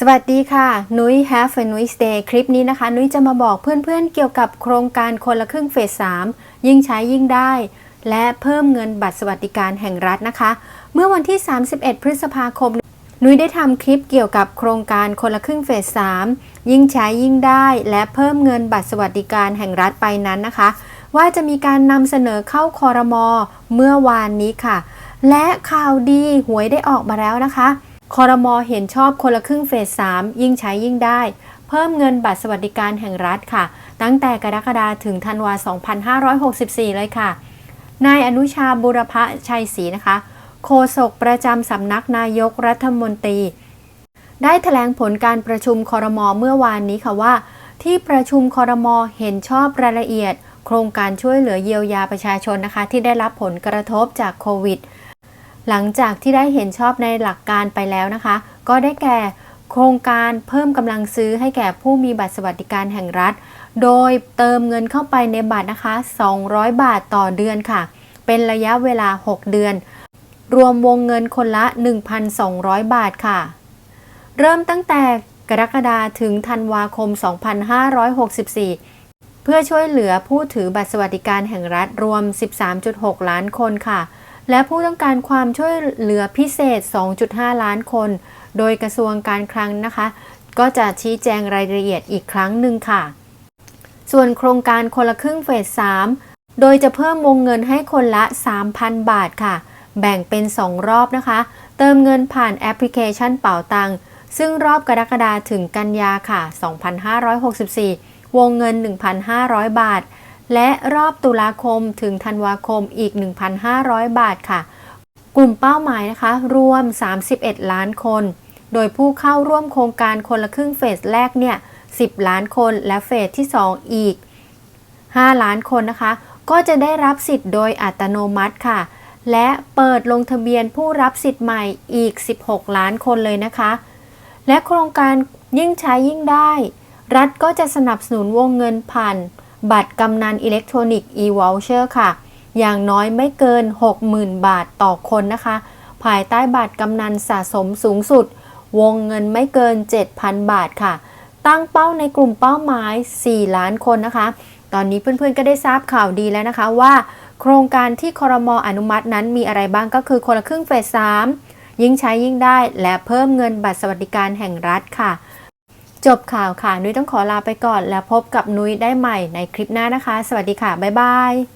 สวัสดีค่ะนุ้ย Have a Nu ้ย Day คลิปนี้นะคะ นุ้ยจะมาบอกเพื่อนๆเกี่ยวกับโครงการคนละครึ่งเฟส 3 ยิ่งใช้ยิ่งได้ และเพิ่มเงินบัตรสวัสดิการแห่งรัฐนะคะ เมื่อวันที่ 31 พฤษภาคม นุ้ยได้ทำคลิปเกี่ยวกับโครงการคนละครึ่งเฟส 3 ยิ่งใช้ยิ่งได้ และเพิ่มเงินบัตรสวัสดิการแห่งรัฐไปนั้นนะคะ ว่าจะมีการนำเสนอเข้าคอรมอเมื่อวานนี้ค่ะ และข่าวดีหวยได้ออกมาแล้วนะคะ คอรมอเห็นชอบคนละครึ่งเฟส 3 ยิ่งใช้ยิ่งได้ เพิ่มเงินบัตรสวัสดิการแห่งรัฐค่ะ ตั้งแต่กรกฎาคมถึงธันวา 2564 เลยค่ะ นายอนุชาบุรพชัยศรีนะคะ โฆษกประจำสำนักนายกรัฐมนตรี ได้แถลงผลการประชุมคอรมอเมื่อวานนี้ค่ะว่า ที่ประชุมคอรมอเห็นชอบรายละเอียด โครงการช่วยเหลือเยียวยาประชาชนนะคะ ที่ได้รับผลกระทบจากโควิด หลังจากที่ได้เห็นชอบในหลักการไปแล้วนะคะ ก็ได้แก่โครงการเพิ่มกำลังซื้อให้แก่ผู้มีบัตรสวัสดิการแห่งรัฐ โดยเติมเงินเข้าไปในบัตรนะคะ 200 บาทต่อเดือนค่ะ เป็นระยะเวลา 6 เดือน รวมวงเงินคนละ 1,200 บาทค่ะ เริ่มตั้งแต่กรกฎาถึงธันวาคม 2564 เพื่อช่วยเหลือผู้ถือบัตรสวัสดิการแห่งรัฐรวม 13.6 ล้านคนค่ะ และผู้ต้องการความช่วยเหลือพิเศษ 2.5 ล้านคน โดยกระทรวงการคลังนะคะ ก็จะชี้แจงรายละเอียดอีกครั้งหนึ่งค่ะ ส่วนโครงการคนละครึ่งเฟส 3 โดยจะเพิ่มวงเงินให้คนละ 3,000 บาทค่ะ แบ่งเป็น 2 รอบนะคะ เติมเงินผ่านแอปพลิเคชันเป๋าตัง ซึ่งรอบกรกฎาถึงกันยาค่ะ 2564 วงเงิน 1,500 บาท และรอบตุลาคมถึงธันวาคมอีก 1,500 บาทค่ะ กลุ่มเป้าหมายนะคะ รวม 31 ล้านคน โดยผู้เข้าร่วมโครงการคนละครึ่งเฟสแรกเนี่ย 10 ล้านคนและเฟสที่ 2 อีก 5 ล้านคนนะคะ ก็จะได้รับสิทธิ์โดยอัตโนมัติค่ะ และเปิดลงทะเบียนผู้รับสิทธิ์ใหม่อีก 16 ล้านคนเลยนะคะ และโครงการยิ่งใช้ยิ่งได้ รัฐก็จะสนับสนุนวงเงินผ่าน บัตรกำนันอิเล็กทรอนิกส์ e-voucher ค่ะ อย่างน้อยไม่เกิน 60,000 บาทต่อคนนะคะ ภายใต้บัตรกำนันสะสมสูงสุด วงเงินไม่เกิน 7,000 บาทค่ะ ตั้งเป้าในกลุ่มเป้าหมาย 4 ล้านคนนะคะ ตอนนี้เพื่อนๆก็ได้ทราบข่าวดีแล้วนะคะว่า โครงการที่คอรมออนุมัตินั้นมีอะไรบ้างก็คือคนละครึ่งเฟส3ยิ่งใช้ยิ่งได้และเพิ่มเงินบัตรสวัสดิการแห่งรัฐค่ะ จบข่าวค่ะ นุ้ยต้องขอลาไปก่อน แล้วพบกับนุ้ยได้ใหม่ในคลิปหน้านะคะ สวัสดีค่ะ บ๊ายบาย